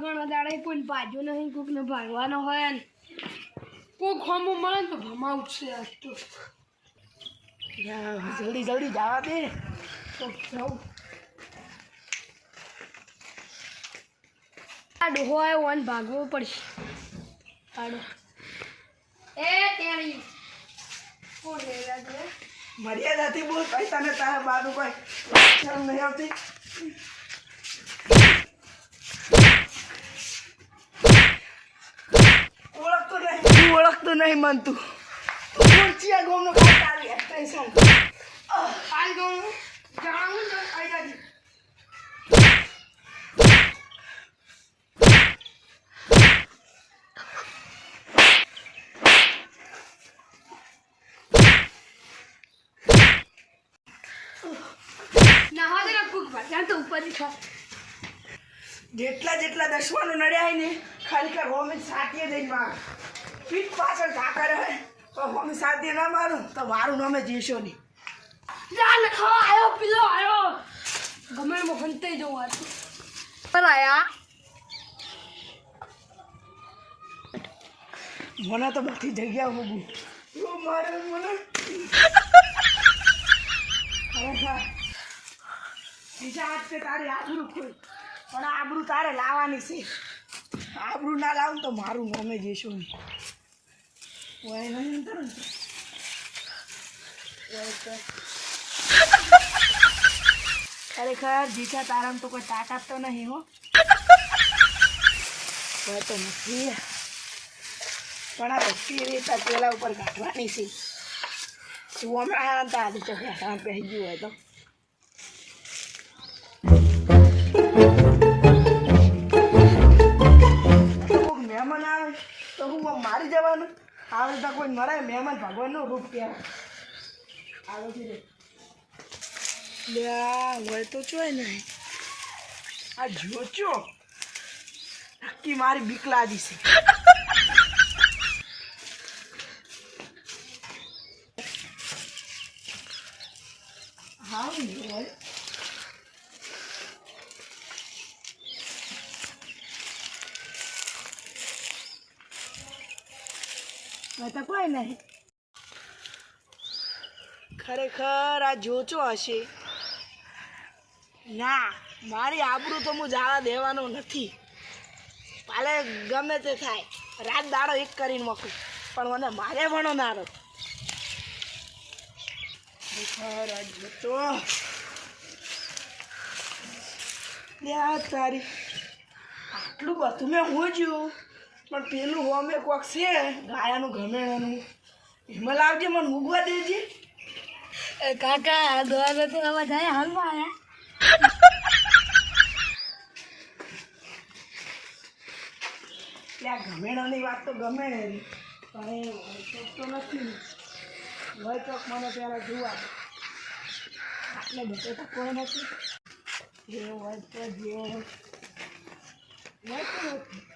ઘણા દાડા કોઈ ભાજ્યો નહીં કોક ને ભાગવાનો હોય ને. કોક હોમો મળે ને તો ભમાવું છે આજ તો. જલ્દી જલ્દી જવા દે. તો જાઉં. આ ડોહો આવ્યો અને ભાગવો પડશે. આડો. એ તેણી. કોણ લેવા દે મર્યાદાથી બોલ કઈ તને તારા બાજુ કોઈ શરમ નહીં આવતી ઓળખતો નહીં ઓળખતો નહીં મન તું તું કોણ ચિયા ગોમનો. કાંઈ તારી આઈ ગયું જાણું આઈ જાજી જેટલા જેટલા દસવાનો નડ્યા હોય ને ખાલી કર હોમી સાતીએ જઈને માર. પીઠ પાછળ ઠાકર રહે તો હોમી સાતીએ ના મારું તો મારું નામે જીશો નહીં. જા ને ખાવા આયો પીલો આયો. ગમે એમાં હંતાઈ જવું આ પર આયા. મને તો બધી જગ્યા મૂકું. મારે મને. બીજા હાથ તારી આબરૂ ખોઈ પણ આબરું તારે લાવવાની છે. આબરું ના લાવું તો મારું નામે જઈશું નહીં. હોય નહીં અંતર ખરેખર જીતા તારામાં તો કોઈ તાકાત તો નહીં હો. તો નથી. પણ આ બધી રીતે પેલા ઉપર કાઢવાની છે. તું હમણાં આજે તો પહેરી ગયું હોય તો. મહેમાન આવે, તો હું મારી જવાનું? આવે તો કોઈ મરાય મહેમાન ભગવાનનું રૂપ કહેવાય આવે છે હોય તો ચોય નહીં આ જોચો નક્કી મારી બીક લાગી છે હા તો કોઈ નહીં. ખરેખર આ જોચો હશે. ના. મારી આબરૂ તો હું જવા દેવાનો નથી. કાલે ગમે તે થાય. રાત દાડો એક કરીને મોકલું પણ મને મારે ભણો ના રહો તારી. આટલું બધું મેં હું જોયું પણ પેલું હોમે કોક છે ગાયાનું ગમેણાનું એમાં લાવજે મને મૂકવા દેજે. કાકા દ્વારા તો આવા જાય હાલમાં આયા. ત્યાં ગમેણાની વાત તો ગમે એની પણ એ તો નથી. વળચોક મને ત્યારે જોવા. આટલે બધે તો કોઈ નથી. જે હોય તો જે હોય. નથી.